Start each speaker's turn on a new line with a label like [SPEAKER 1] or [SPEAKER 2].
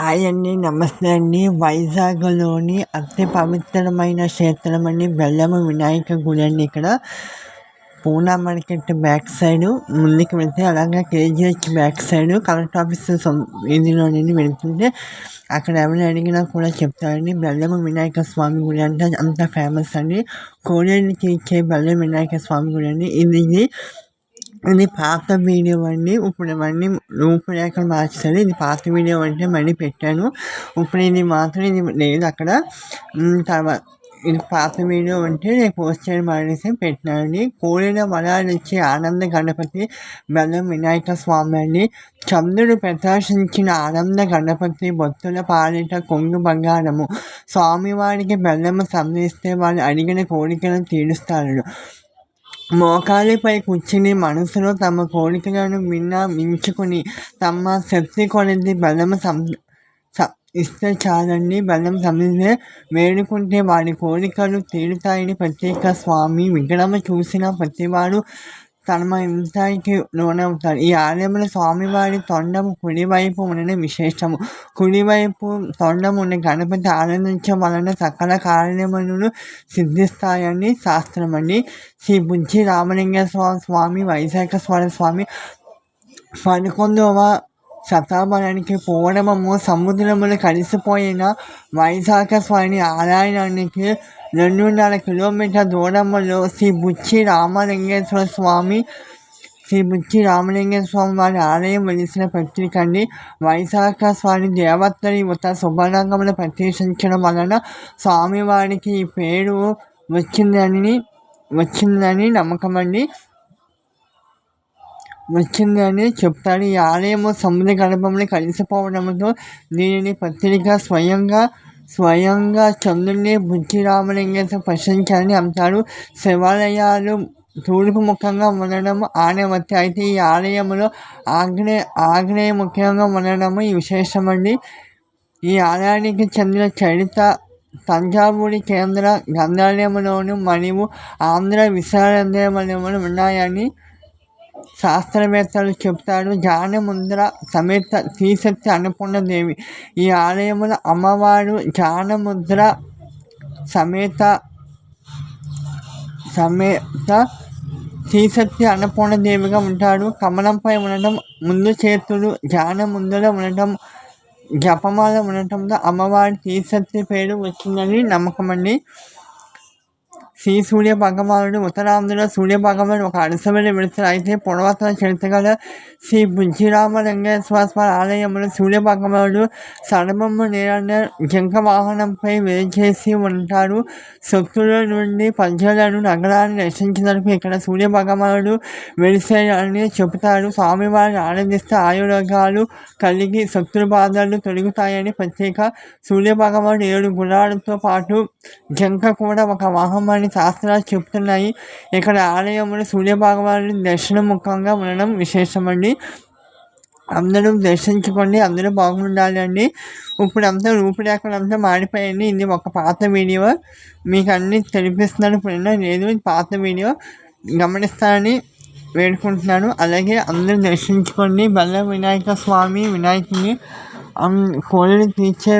[SPEAKER 1] Hi అండి నమస్తే అండి. వైజాగ్లోని అతి పవిత్రమైన క్షేత్రం అండి. బెల్లము వినాయక గుడి అండి ఇక్కడ. Poona market back side. ముందుకు వెళ్తే అలాగే KGH back side. Collector office ఇదిలో నుండి వెళ్తుంటే అక్కడ ఎవరు అడిగినా కూడా చెప్తారండి. బెల్లము వినాయక స్వామి గుడి అంటే అంత ఫేమస్ అండి. కోడేళ్ళు తీర్చే బెల్లం వినాయక స్వామి గుడి అండి. ఇది ఇది పాత వీడియో అండి. ఇప్పుడు ఇవన్నీ రూపురేఖలు మార్చారు. ఇది పాత వీడియో అంటే మళ్ళీ పెట్టాను. ఇప్పుడు ఇది మాత్రం ఇది లేదు అక్కడ. తర్వాత ఇది పాత వీడియో అంటే నేను పోస్ట్ చేయడం మానేసి పెట్టినండి. కోరిన వరాలు ఆనంద గణపతి బెల్లం వినాయక స్వామి అండి. చంద్రుడు ప్రకాశించిన ఆనంద గణపతి భక్తుల పాలిట కొంగు బంగారము. స్వామివారికి బెల్లము సంధిస్తే వాళ్ళు అడిగిన కోరికలను తీరుస్తారు మోకాలిపై కూర్చుని మనసులో తమ కోరికలను మించుకుని తమ శక్తి కొలది బలం సం ఇస్తే చాలండి. బలం సమిస్తే వేడుకుంటే వారి కోరికలు తీరుతాయని ప్రత్యేక స్వామి విగ్రహం చూసిన ప్రతివాడు తమ ఇంతాయికి లోనవుతాడు ఈ ఆలయంలో స్వామివారి తొండము కుడివైపు ఉండడం విశేషము కుడివైపు తొండం ఉన్న గణపతి ఆనందించడం వలన సకల కార్యములు సిద్ధిస్తాయని శాస్త్రం అండి శ్రీ బుజ్జి రామలింగేశ్వర స్వామి వైశాఖ స్వామి పదకొండవ శతాబ్దానికి పూర్వము సముద్రములు కలిసిపోయిన వైశాఖ స్వామి ఆలయానికి రెండున్నర కిలోమీటర్ దూరంలో శ్రీ బుచ్చి రామలింగేశ్వర స్వామి శ్రీ బుచ్చి రామలింగేశ్వర స్వామి వారి ఆలయం వెలిసిన పత్రిక అండి వైశాఖ స్వామి దేవతని ఉత శుభరంగంలో ప్రతిష్ఠించడం వలన స్వామివారికి ఈ పేరు వచ్చిందని వచ్చిందని నమ్మకం అండి వచ్చిందని చెప్తారు. ఈ ఆలయము సముద్ర గర్భంలో కలిసిపోవడంతో దీనిని పత్రిక స్వయంగా స్వయంగా చంద్రుని బుద్ధిరామలింగేశ్వర ప్రశ్నించాలని అంటారు శివాలయాలు తూర్పు ముఖంగా ఉండడం ఆనవత్తి అయితే ఈ ఆలయంలో ఆగ్నేయ ఆగ్నేయ ముఖ్యంగా ఉండడం ఈ విశేషమండి. ఈ ఆలయానికి చెందిన చరిత్ర తంజావూరి కేంద్ర గ్రంథాలయంలోను మరియు ఆంధ్ర విశ్వవిద్యాలయంలో ఉన్నాయని శాస్త్రవేత్తలు చెప్తారు జానముద్ర సమేత శ్రీశక్తి అన్నపూర్ణదేవి ఈ ఆలయంలో అమ్మవారు జానముద్ర సమేత సమేత శ్రీశక్తి అన్నపూర్ణదేవిగా ఉంటాడు. కమలంపై ఉండటం ముందు చేతులు జానముద్రలో ఉండటం జపమాల ఉండటంతో అమ్మవారి శ్రీశక్తి పేరు వచ్చిందని నమ్మకం అండి శ్రీ సూర్య భగవానుడు ఉత్తరాంధ్రలో సూర్య భగవాన్ ఒక అరసమైన విడుదల అయితే పురాతన చరిత్రగల శ్రీ బుజ్జిరామ స్వామి ఆలయంలో సూర్య భగవానుడు సడమమ్మ నేరన్న జంక వాహనంపై వేచేసి ఉంటారు శక్తుల నుండి ప్రజలను నగరాన్ని రక్షించినందుకు ఇక్కడ సూర్య భగవానుడు వెలిసేయాలని చెబుతారు స్వామివారిని ఆనందిస్తే ఆయురోగాలు కలిగి శక్తుల బాధలు తొలగుతాయని ప్రత్యేక సూర్య భగవానుడు ఏడు గుణాలతో పాటు జంక కూడా ఒక వాహనాన్ని అని శాస్త్రాలు చెప్తున్నాయి ఇక్కడ ఆలయంలో సూర్యభగవాను దర్శనముఖంగా ఉండడం విశేషమండి. అందరూ దర్శించుకోండి అందరూ బాగుండాలి అండి ఇప్పుడు అంతా రూపురేఖలు అంతా మారిపోయాయండి ఇది ఒక పాత వీడియో. మీకు అన్నీ తెలిపిస్తున్నాను ఇప్పుడు లేదు పాత వీడియో గమనిస్తానని వేడుకుంటున్నాను. అలాగే అందరూ దర్శించుకోండి. బల్ల వినాయక స్వామి వినాయకుని కోరిని తీర్చే